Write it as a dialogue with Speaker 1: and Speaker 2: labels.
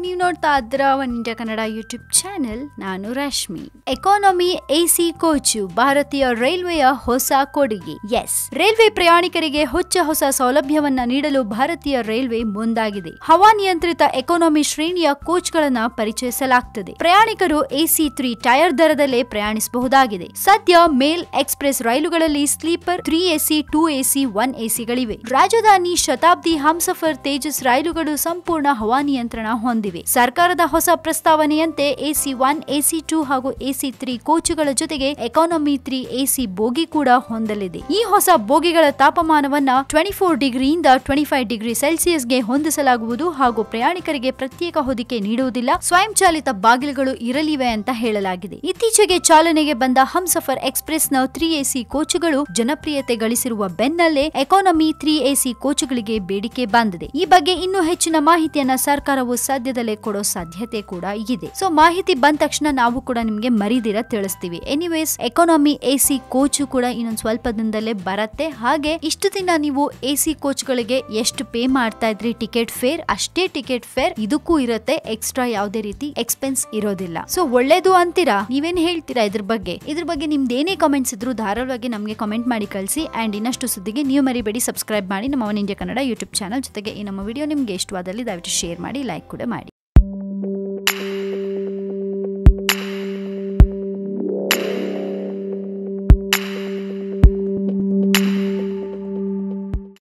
Speaker 1: ನೀವು ನೋಡ್ತಾ ಇದ್ರ One India Kannada YouTube channel. ನಾನು ರಶ್ಮಿ. ಎಕಾನಮಿ, ಎಸಿ, ಕೋಚು, ಭಾರತೀಯ ರೈಲ್ವೆಯ ಹೊಸ ಕೊಡುಗೆ. ಎಸ್ ರೈಲ್ವೆ ಪ್ರಯಾಣಿಕರಿಗೆ ಹೊಚ್ಚ ಹೊಸ ಸೌಲಭ್ಯವನ್ನ ನೀಡಲು ಭಾರತೀಯ ರೈಲ್ವೆ ಮುಂದಾಗಿದೆ. ಹವಾನಿಯಂತ್ರಿತ ಎಕಾನಮಿ ಶ್ರೇಣಿಯ ಕೋಚ್ಗಳನ್ನ ಪರಿಚಯಿಸಲಾಗುತ್ತದೆ ಪ್ರಯಾಣಿಕರು ಎಸಿ ತ್ರೀ ಟೈರ್ ದರದಲ್ಲೇ ಪ್ರಯಾಣಿಸಬಹುದಾಗಿದೆ. ಸದ್ಯ ಮೇಲ್ ಎಕ್ಸ್ಪ್ರೆಸ್ ರೈಲುಗಳಲ್ಲಿ sleeper, three AC, two AC, one ಎಸಿಗಳಿವೆ. Rajdhani Shatabdi Humsafar Tejas ರೈಲುಗಳು ಸಂಪೂರ್ಣ ಹವಾನಿಯಂತ್ರಣ ಹೊಂದಿವೆ. ಸರ್ಕಾರದ ಹೊಸ ಪ್ರಸ್ತಾವನೆಯಂತೆ ಎಸಿ ಒನ್, ಎಸಿ ಟೂ ಹಾಗೂ ಎಸಿ ತ್ರೀ ಕೋಚುಗಳ ಜೊತೆಗೆ ಎಕಾನಮಿ ತ್ರೀ, ಎಸಿ ಬೋಗಿ ಕೂಡ ಹೊಂದಲಿದೆ. ಈ ಹೊಸ ಬೋಗಿಗಳ ತಾಪಮಾನವನ್ನ ಟ್ವೆಂಟಿ ಫೋರ್ ಡಿಗ್ರಿಯಿಂದ ಟ್ವೆಂಟಿ ಫೈವ್ ಡಿಗ್ರಿ ಸೆಲ್ಸಿಯಸ್ಗೆ ಹೊಂದಿಸಲಾಗುವುದು ಹಾಗೂ ಪ್ರಯಾಣಿಕರಿಗೆ ಪ್ರತ್ಯೇಕ ಹೊದಿಕೆ ನೀಡುವುದಿಲ್ಲ. ಸ್ವಯಂಚಾಲಿತ ಬಾಗಿಲುಗಳು ಇರಲಿವೆ ಅಂತ ಹೇಳಲಾಗಿದೆ. ಇತ್ತೀಚೆಗೆ ಚಾಲನೆಗೆ ಬಂದ ಹಮ್ಸಫರ್ ಎಕ್ಸ್ಪ್ರೆಸ್ನ ತ್ರೀ ಎಸಿ ಕೋಚುಗಳು ಜನಪ್ರಿಯತೆ ಗಳಿಸಿರುವ ಬೆನ್ನಲ್ಲೇ ಎಕಾನಮಿ ತ್ರೀ ಎಸಿ ಕೋಚುಗಳಿಗೆ ಬೇಡಿಕೆ ಬಂದಿದೆ. ಈ ಬಗ್ಗೆ ಇನ್ನೂ ಹೆಚ್ಚಿನ ಮಾಹಿತಿಯನ್ನ ಸರ್ಕಾರವು ಸದ್ಯದಲ್ಲೇ ಕೊಡೋ ಸಾಧ್ಯತೆ ಕೂಡ ಇದೆ. ಸೊ ಮಾಹಿತಿ ಬಂದ ತಕ್ಷಣ ನಾವು ಕೂಡ ನಿಮ್ಗೆ ಮರಿದಿರ ತಿಳಿಸ್ತೀವಿ. ಎನಿವೇಸ್ ಎಕಾನಮಿ ಎಸಿ ಕೋಚ್ ಕೂಡ ಇನ್ನೊಂದು ಸ್ವಲ್ಪ ದಿನದಲ್ಲೇ ಬರತ್ತೆ. ಹಾಗೆ ಇಷ್ಟು ದಿನ ನೀವು ಎಸಿ ಕೋಚ್ ಗಳಿಗೆ ಎಷ್ಟು ಪೇ ಮಾಡ್ತಾ ಇದ್ರಿ ಟಿಕೆಟ್ ಫೇರ್ ಅಷ್ಟೇ ಟಿಕೆಟ್ ಫೇರ್ ಇದಕ್ಕೂ ಇರುತ್ತೆ. ಎಕ್ಸ್ಟ್ರಾ ಯಾವುದೇ ರೀತಿ ಎಕ್ಸ್ಪೆನ್ಸ್ ಇರೋದಿಲ್ಲ. ಸೊ ಒಳ್ಳೇದು ಅಂತೀರಾ? ನೀವೇನ್ ಹೇಳ್ತೀರಾ ಇದ್ರ ಬಗ್ಗೆ? ಇದ್ರ ಬಗ್ಗೆ ನಿಮ್ದು ಏನೇ ಕಾಮೆಂಟ್ಸ್ ಇದ್ರು ಧಾರಾಳವಾಗಿ ನಮಗೆ ಕಾಮೆಂಟ್ ಮಾಡಿ ಕಳಿಸಿ. ಅಂಡ್ ಇನ್ನಷ್ಟು ಸುದ್ದಿಗೆ ನೀವು ಮರಿಬೇಡಿ ಸಬ್ಸ್ಕ್ರೈಬ್ ಮಾಡಿ ನಮ್ಮ One India Kannada YouTube channel ಜೊತೆಗೆ ಈ ನಮ್ಮ ವಿಡಿಯೋ ನಿಮ್ಗೆ ಇಷ್ಟವಾದಲ್ಲಿ ದಯವಿಟ್ಟು ಶೇರ್ ಮಾಡಿ ಲೈಕ್ ಕೂಡ ಮಾಡಿ.